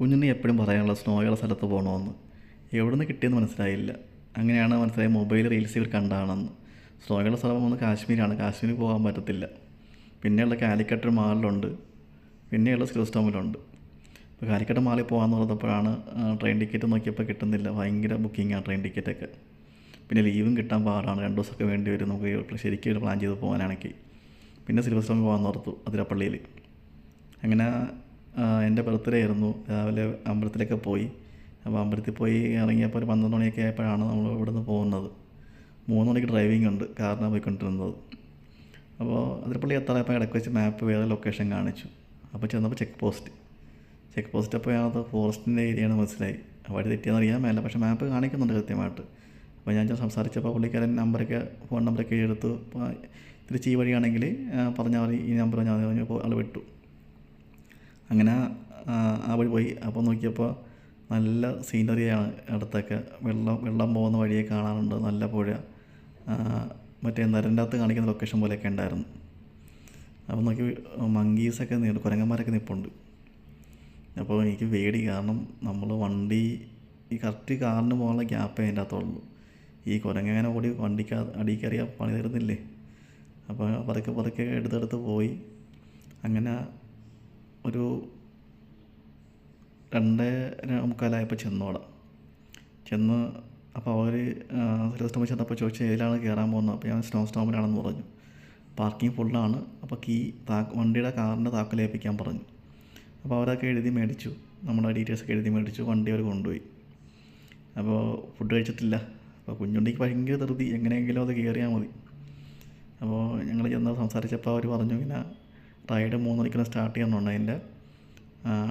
കുഞ്ഞുണ്ണി എപ്പോഴും പറയാനുള്ള സ്നോയുള്ള സ്ഥലത്ത് പോകണമെന്ന്. എവിടെ നിന്ന് കിട്ടിയെന്ന് മനസ്സിലായില്ല. അങ്ങനെയാണ് മനസ്സിലായി മൊബൈൽ റീൽസ് ഇവർ കണ്ടാണെന്ന്. സ്നോയുള്ള സ്ഥലം വന്ന് കാശ്മീരാണ്. കാശ്മീരിൽ പോകാൻ പറ്റത്തില്ല. പിന്നെയുള്ള കാലിക്കട്ട് മാളിലുണ്ട്. പിന്നെയുള്ള സിൽസ്റ്റോമിലുണ്ട് ഇപ്പോൾ കാലിക്കട്ട് മാളിൽ പോകാമെന്ന് പറഞ്ഞപ്പോഴാണ് ട്രെയിൻ ടിക്കറ്റ് നോക്കിയപ്പോൾ കിട്ടുന്നില്ല. ഭയങ്കര ബുക്കിങ്ങാണ് ട്രെയിൻ ടിക്കറ്റൊക്കെ പിന്നെ ലീവും കിട്ടാൻ പാടാണ്. രണ്ട് ദിവസമൊക്കെ വേണ്ടി വരും. നമുക്ക് ശരിക്കും പ്ലാൻ ചെയ്ത് പോകാനാണെങ്കിൽ. പിന്നെ സിൽവർ സ്റ്റോമിൽ പോകാൻ ഓർത്തു അതിരപ്പള്ളിയിൽ അങ്ങനെ എന്റെ ബർത്ത്ഡേ ആയിരുന്നു. രാവിലെ അമ്പലത്തിലൊക്കെ പോയി. അപ്പോൾ അമ്പലത്തിൽ പോയി ഇറങ്ങിയപ്പോൾ ഒരു പന്ത്രണ്ട് മണിയൊക്കെ ആയപ്പോഴാണ് നമ്മൾ ഇവിടെ നിന്ന് പോകുന്നത്. മൂന്ന് മണിക്ക് ഡ്രൈവിംഗ് ഉണ്ട്. കാറിനാണ് പോയിക്കൊണ്ടിരുന്നത്. അപ്പോൾ അതിരപ്പള്ളി എത്താറായപ്പോൾ ഇടയ്ക്ക് വെച്ച് മാപ്പ് വേറെ ലൊക്കേഷൻ കാണിച്ചു. അപ്പോൾ ചെന്നപ്പോൾ ചെക്ക് പോസ്റ്റ് ചെക്ക് പോസ്റ്റ് അപ്പോൾ അത് ഫോറസ്റ്റിന്റെ ഏരിയയാണ് മനസ്സിലായി. വഴി തെറ്റിയെന്ന് അറിയാൻ മേല. പക്ഷേ മാപ്പ് കാണിക്കുന്നുണ്ട് കൃത്യമായിട്ട്. അപ്പോൾ ഞാൻ സംസാരിച്ചപ്പോൾ പുള്ളിക്കാരൻ നമ്പറൊക്കെ ഫോൺ നമ്പറൊക്കെ എടുത്ത് തിരിച്ച് ഈ വഴിയാണെങ്കിൽ പറഞ്ഞാൽ മതി. ഈ നമ്പർ ഞാൻ പറഞ്ഞു ആൾ വിട്ടു. അങ്ങനെ ആ, വഴി പോയി. അപ്പോൾ നോക്കിയപ്പോൾ നല്ല സീനറിയാണ് അടുത്തൊക്കെ. വെള്ളം വെള്ളം പോകുന്ന വഴിയെ കാണാനുണ്ട് നല്ല പുഴ. മറ്റേ നരന്റെ അകത്ത് കാണിക്കുന്ന ലൊക്കേഷൻ പോലെയൊക്കെ ഉണ്ടായിരുന്നു. അപ്പോൾ നോക്കി മങ്കീസൊക്കെ നീണ്ട് കുരങ്ങന്മാരൊക്കെ നിൽപ്പുണ്ട് അപ്പോൾ എനിക്ക് വേടി കാരണം നമ്മൾ വണ്ടി ഈ കറക്റ്റ് കാറിന് പോകാനുള്ള ഗ്യാപ്പേ അതിന്റെ അകത്തുള്ളൂ ഈ കുരങ്ങനെ ഓടി വണ്ടിക്ക് അടിയിൽ കയറിയാൽ പണി തരുന്നില്ലേ അപ്പോൾ പതുക്കെ പതുക്കെ എടുത്തെടുത്ത് പോയി. അങ്ങനെ ഒരു രണ്ടേ മുക്കാലായപ്പോൾ ചെന്നു അവിടെ. ചെന്ന് അപ്പോൾ അവർ സിൽവർ സ്റ്റോമിൽ ചെന്നപ്പോൾ ചോദിച്ചു ഏതിലാണ് കയറാൻ പോകുന്നത്? അപ്പോൾ ഞാൻ സ്നോ സ്റ്റോമിലാണെന്ന് പറഞ്ഞു. പാർക്കിംഗ് ഫുള്ളാണ് അപ്പോൾ കീ താ വണ്ടിയുടെ കാറിന്റെ താക്കൽ ഏൽപ്പിക്കാൻ പറഞ്ഞു. അപ്പോൾ അവരൊക്കെ എഴുതി മേടിച്ചു. നമ്മുടെ ഡീറ്റെയിൽസ് ഒക്കെ എഴുതി മേടിച്ചു. വണ്ടി അവർ കൊണ്ടുപോയി. അപ്പോൾ ഫുഡ് കഴിച്ചിട്ടില്ല. അപ്പോൾ കുഞ്ഞുണ്ടിക്ക് ഭയങ്കര ധൃതി. എങ്ങനെയെങ്കിലും അത് കയറിയാൽ മതി. അപ്പോൾ ഞങ്ങൾ ചെന്ന് സംസാരിച്ചപ്പോൾ അവർ പറഞ്ഞു ഇങ്ങനെ റൈഡ് മൂന്ന് മണിക്കൂർ സ്റ്റാർട്ട് ചെയ്യണമുണ്ട് അതിന്റെ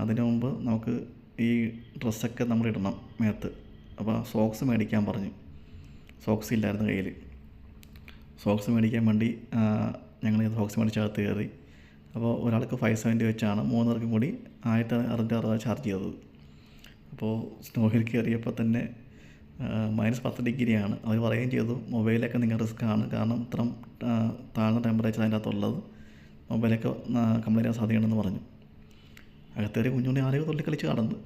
അതിന് മുമ്പ് നമുക്ക് ഈ ഡ്രസ്സൊക്കെ നമ്മൾ ഇടണം മേത്ത്. അപ്പോൾ സോക്സ് മേടിക്കാൻ പറഞ്ഞു. സോക്സ് ഇല്ലായിരുന്നു കയ്യിൽ സോക്സ് മേടിക്കാൻ വേണ്ടി ഞങ്ങൾ സോക്സ് മേടിച്ചകത്ത് കയറി. അപ്പോൾ ഒരാൾക്ക് ഫൈവ് സെവന്റി വെച്ചാണ് മൂന്ന് പേർക്കും കൂടി ആയിരത്തി അറുന്നൂറ്റി അറുപത് ചാർജ് ചെയ്തത്. അപ്പോൾ സ്നോഹിൽ കയറിയപ്പോൾ തന്നെ മൈനസ് പത്ത് ഡിഗ്രിയാണ് അവർ പറയുകയും ചെയ്തു മൊബൈലൊക്കെ നിങ്ങൾ റിസ്ക്കാണ് കാരണം ഇത്രയും താഴ്ന്ന ടെമ്പറേച്ചർ അതിന്റെ അകത്തുള്ളത് മൊബൈലൊക്കെ കംപ്ലൈന്റ് ചെയ്യാൻ സാധ്യതയുണ്ടെന്ന് പറഞ്ഞു. അകത്തേറി കുഞ്ഞുണ്ണി ആരെയോ തുള്ളി കളിച്ച് കടന്ന്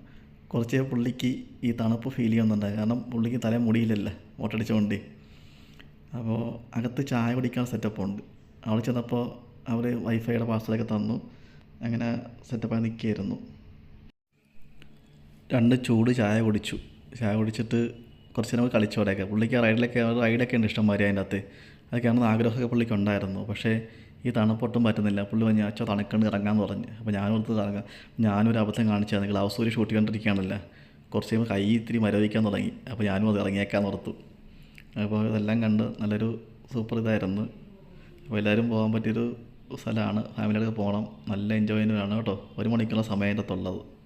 കുറച്ച് പുള്ളിക്ക് ഈ തണുപ്പ് ഫീൽ ചെയ്യുന്നുണ്ടായി. കാരണം പുള്ളിക്ക് തല മുടിയില്ലല്ലോ ഓട്ടടിച്ചുകൊണ്ട് അപ്പോൾ അകത്ത് ചായ കുടിക്കാൻ സെറ്റപ്പ് ഉണ്ട്. അവിടെ ചെന്നപ്പോൾ അവർ വൈഫൈയുടെ പാസ്വേഡൊക്കെ തന്നു. അങ്ങനെ സെറ്റപ്പായി നിൽക്കുകയായിരുന്നു രണ്ട് ചൂട് ചായ കുടിച്ചു. ചായ കുടിച്ചിട്ട് കുറച്ച് നേരം കളിച്ചോടെയൊക്കെ പുള്ളിക്ക് റൈഡിലൊക്കെ റൈഡൊക്കെ ഉണ്ട് ഇഷ്ടംമാതിരി അതിന്റെ അകത്ത് അതൊക്കെയാണെന്ന് ആഗ്രഹമൊക്കെ പുള്ളിക്ക് ഉണ്ടായിരുന്നു. പക്ഷേ ഈ തണുപ്പൊട്ടും പറ്റുന്നില്ല. പുള്ളി പറഞ്ഞു അച്ഛ തണുക്കണ്ട് ഇറങ്ങാമെന്ന് പറഞ്ഞ്. അപ്പോൾ ഞാനോർത്ത് ഇറങ്ങാം ഞാനൊരു അബദ്ധം നിങ്ങൾ ഗ്ലൗസ് ഷൂട്ട് ചെയ്തുകൊണ്ടിരിക്കുകയാണല്ലോ കുറച്ച് കഴിയുമ്പോൾ കൈ ഇത്തിരി മരവിക്കാൻ തുടങ്ങി. അപ്പോൾ ഞാനും അത് ഇറങ്ങിയേക്കാൻ ഓർത്തു. അപ്പോൾ ഇതെല്ലാം കണ്ട് നല്ലൊരു സൂപ്പർ ഇതായിരുന്നു. അപ്പോൾ എല്ലാവരും പോകാൻ പറ്റിയൊരു സ്ഥലമാണ്. ഫാമിലിയൊക്കെ പോകണം. നല്ല എൻജോയ്മെന്റ് വേണം കേട്ടോ. ഒരു മണിക്കുള്ള സമയം അതിന്റെ അകത്തുള്ളത്